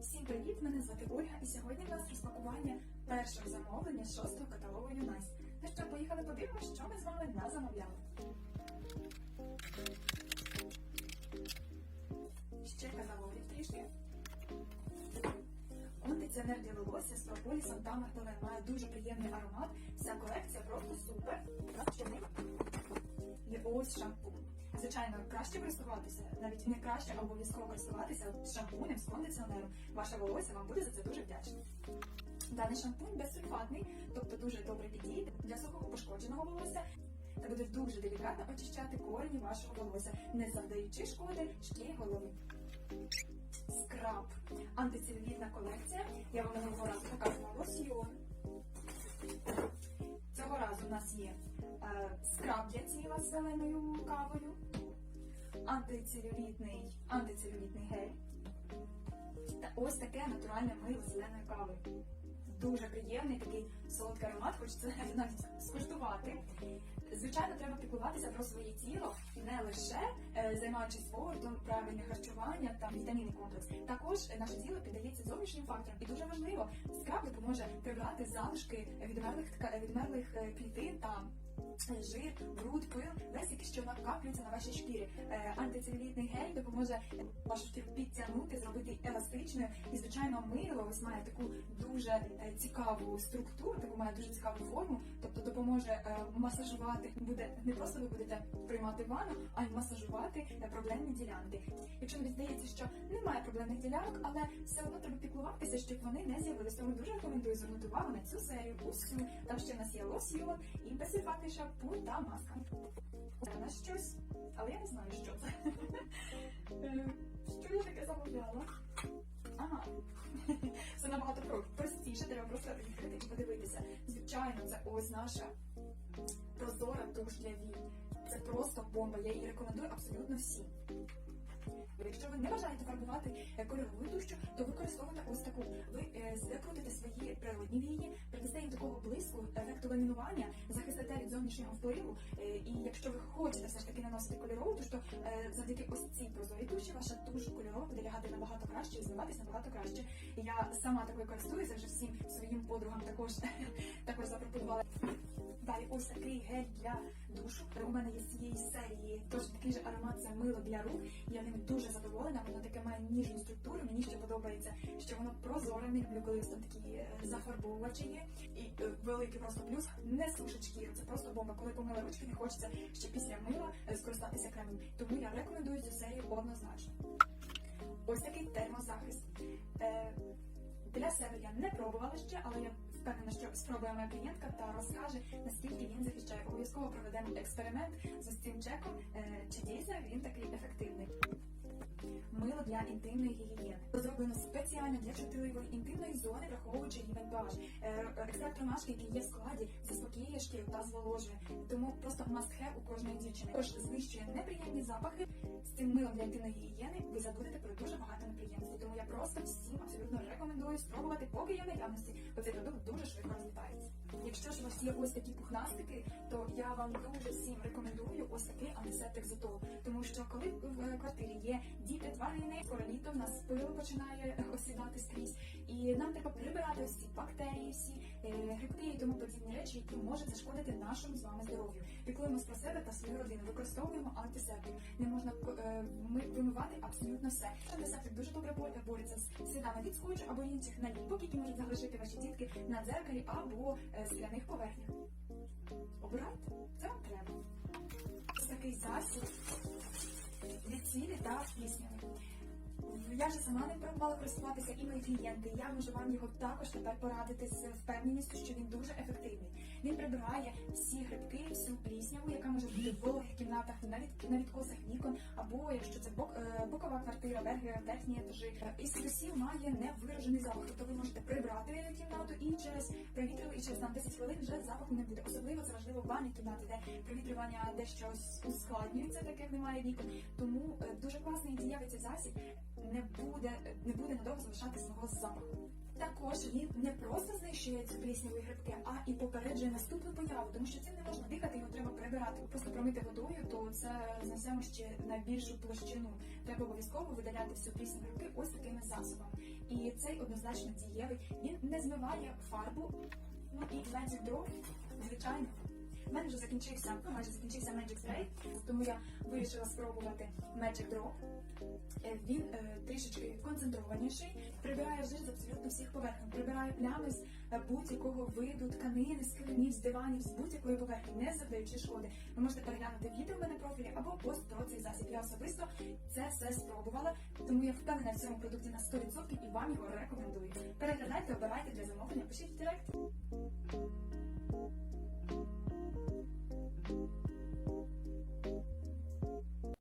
Всім привіт! Мене звати Ольга, і сьогодні у нас розпакування першого замовлення шостого каталогу Юнайс. Ну що, поїхали подивимось, що ми з вами назамовляли. Ще каталогів трішки. Кондиціонер для волосся з прополісом та мартелем має дуже приємний аромат. Вся колекція просто супер. І ось шампунь. Звичайно, краще користуватися, навіть не краще, а обов'язково користуватися шампунем з кондиціонером. Ваше волосся вам буде за це дуже вдячне. Даний шампунь безсульфатний, тобто дуже добре підійде для сухого пошкодженого волосся та буде дуже делікатно очищати корені вашого волосся, не завдаючи шкоди шкірі голови. Скраб. Антицелюлітна колекція. Я вам минулого разу показувала лосьйон. Цього разу у нас є е, скраб для тіла з зеленою кавою, антицелюлітний, антицелюлітний гель та ось таке натуральне мило зеленої кави. Дуже приємний такий солодкий аромат, хочеться навіть скуштувати. Звичайно, треба піклуватися про своє тіло не лише е, займаючись спортом, правильне харчування та вітамінний комплекс. Також наше тіло піддається зовнішнім факторам, і дуже важливо, скраб допоможе прибрати залишки відмерлих відмерлих е, клітин та жир, бруд, пил, які що накаплюється на вашій шкірі. Е, Антицелюлітний гель допоможе вашу шкіру підтягнути, зробити еластичною. І звичайно, мило ось має таку дуже е, цікаву структуру, таку має дуже цікаву форму, допоможе е, масажувати. Буде не просто ви будете приймати ванну, а й масажувати е, проблемні ділянки. Якщо навіть здається, що немає проблемних ділянок, але все одно треба піклуватися, щоб вони не з'явилися. Тому дуже рекомендую звернути увагу на цю серію. Цю там ще в нас є лосьйон і безсульфатний шампунь та маска. Нас щось, але я не знаю, що це. Звичайно, це ось наша прозора туш для вій. Це просто бомба. Я її рекомендую абсолютно всім. Якщо ви не бажаєте фарбувати е, кольорову тушчу, то використовуйте ось таку. Ви е, закрутите свої природні вії, придасте їм такого блиску, ефекту ламінування, зовнішнього впливу. Е, і якщо ви хочете все ж таки наносити кольорову туш, то е, завдяки ось цій прозорій туші ваша туш кольорова буде лягати набагато краще і змиватися набагато краще. Я сама такою користуюся вже всім своїм подругам також також запропонувала. Далі ось такий гель для душу. У мене є з цієї серії аромат для рук. Я ним дуже задоволена. Воно таке має ніжну структуру. Мені ще подобається, що воно прозоре. Не люблю, коли там такі е, зафарбовувачі є. І е, великий просто плюс не сушить шкіру. Це просто бомба. Коли помила ручки, не хочеться ще після мила е, скористатися кремом. Тому я рекомендую цю серію однозначно. Ось такий термозахист. Для себе я не пробувала ще, але я впевнена, що спробує моя клієнтка та розкаже, наскільки він захищає. Обов'язково проведемо експеримент з цим чеком, е, чи дійсно він такий ефективний. Мило для інтимної гігієни зроблено спеціально для чутливої інтимної зони, враховуючи її вантаж. Екстракт ромашки, який є в складі, заспокоює шкіру та зволожує. Тому просто have у кожної дівчини. Також знищує неприємні запахи. З цим милом для інтимної гігієни ви забудете про дуже багато неприємностей. Тому я просто всім абсолютно рекомендую спробувати, поки є наявності, бо цей продукт дуже швидко розлітається. Якщо ж у вас є ось такі пухнастики, то я вам дуже всім рекомендую ось такий антисептик зотол. Тому що коли в е, квартирі є діти, тварини, скоро літо в нас пил починає осідати скрізь, і нам треба прибирати ці бактерії, всі е, грибки і тому подібні речі, які можуть зашкодити нашому з вами здоров'ю. Піклуємось про себе та свою родину, використовуємо антисептик. Не можна е, ми вимивати абсолютно все. Антисептик дуже добре бореться з слідами від скотчу або інших наліпок, які можуть залишити ваші дітки на дзеркалі або е, скляних поверхнях. Обирайте, це вам треба. Ось такий засіб від цілі та плісняви. Я вже сама не пробувала користуватися і мої клієнти. Я можу вам його також тепер порадити з впевненістю, що він дуже ефективний. Він прибирає всі грибки, всю плісняву, яка може бути в вологих кімнатах, на, від, на відкосах вікон, або якщо це бок, е, бокова квартира, верхи, верхні етажі. Із плюсів має невиражений запах. Тобто ви можете прибрати кімнату і через провітрювання, і через там 10 хвилин вже запаху не буде. Особливо це важливо в ванній кімнаті, де провітрювання дещо ускладнюється, так як немає вікон. Тому е, дуже класний і цей засіб не буде, не буде надовго залишати свого запаху. Також він не просто знищує ці плісняві грибки, а і попереджує наступну появу, тому що цим не можна дихати, його треба прибирати. Просто промити водою, то це знесемо ще на більшу площину. Треба обов'язково видаляти всю плісняві грибки ось такими засобами. і цей однозначно дієвий. Він не змиває фарбу. Ну і Magic Draw, звичайно. Мене вже закінчився, майже закінчився Magic Spray, тому я вирішила спробувати Magic Drop. Е, Він е, трішечки концентрованіший, прибирає жир з абсолютно всіх поверхень, прибирає плями з е, будь-якого виду тканини, з килимів, з диванів, з будь-якої поверхні, не завдаючи шкоди. Ви можете переглянути відео в мене профілі або пост про цей засіб. Я особисто це все спробувала, тому я впевнена в цьому продукті на 100% і вам його рекомендую. Переглядайте, обирайте для замовлення, пишіть в директ.